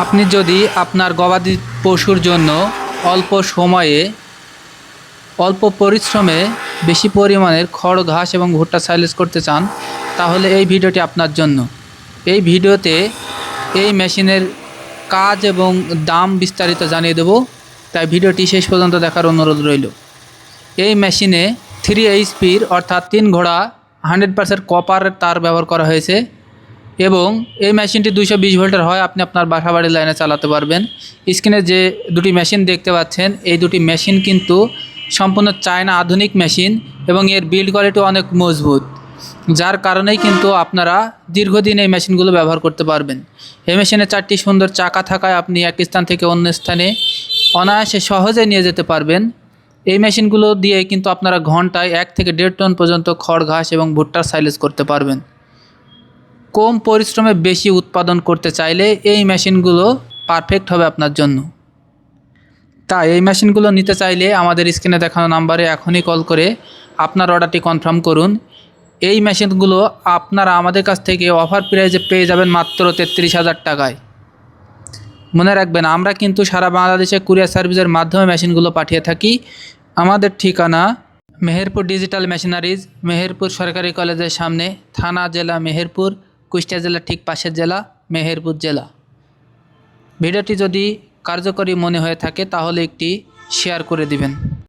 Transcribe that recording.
আপনি যদি আপনার গবাদি পশুর জন্য অল্প সময়ে, অল্প পরিশ্রমে বেশি পরিমাণের খড়, ঘাস এবং ভুট্টা সাইলেজ করতে চান, তাহলে এই ভিডিওটি আপনার জন্য। এই ভিডিওতে এই মেশিনের কাজ এবং দাম বিস্তারিত জানিয়ে দেব। তাই ভিডিওটি শেষ পর্যন্ত দেখার অনুরোধ রইল। এই মেশিনে থ্রি এইচপির অর্থাৎ তিন ঘোড়া হান্ড্রেড পার্সেন্ট কপারের তার ব্যবহার করা হয়েছে। এবং এই মেশিনটি দুইশো বিশ ভোল্টের হয়, আপনি আপনার বাসা বাড়ির লাইনে চালাতে পারবেন। স্ক্রিনে যে দুটি মেশিন দেখতে পাচ্ছেন, এই দুটি মেশিন কিন্তু সম্পূর্ণ চায়না আধুনিক মেশিন এবং এর বিল্ড কোয়ালিটি অনেক মজবুত, যার কারণেই কিন্তু আপনারা দীর্ঘদিন এই মেশিনগুলো ব্যবহার করতে পারবেন। এই মেশিনে চারটি সুন্দর চাকা থাকায় আপনি এক স্থান থেকে অন্য স্থানে অনায়াসে সহজে নিয়ে যেতে পারবেন। এই মেশিনগুলো দিয়ে কিন্তু আপনারা ঘন্টায় এক থেকে দেড় টন পর্যন্ত খড়, ঘাস এবং ভুট্টার সাইলেজ করতে পারবেন। কম পরিশ্রমে বেশি উৎপাদন করতে চাইলে এই মেশিনগুলো পারফেক্ট হবে আপনার জন্য। তাই এই মেশিনগুলো নিতে চাইলে আমাদের স্ক্রিনে দেখানো নাম্বারে এখনই কল করে আপনার অর্ডারটি কনফার্ম করুন। এই মেশিনগুলো আপনারা আমাদের কাছ থেকে অফার প্রাইজে পেয়ে যাবেন মাত্র তেত্রিশ হাজার টাকায়। মনে রাখবেন, আমরা কিন্তু সারা বাংলাদেশে কুরিয়ার সার্ভিসের মাধ্যমে মেশিনগুলো পাঠিয়ে থাকি। আমাদের ঠিকানা মেহেরপুর ডিজিটাল মেশিনারিজ, মেহেরপুর সরকারি কলেজের সামনে, থানা, জেলা মেহেরপুর। কুষ্টিয়া জেলার ঠিক পাশের জেলা, মেহেরপুর জেলা। ভিডিওটি যদি কার্যকরী মনে হয়ে থাকে, তাহলে একটি শেয়ার করে দিবেন।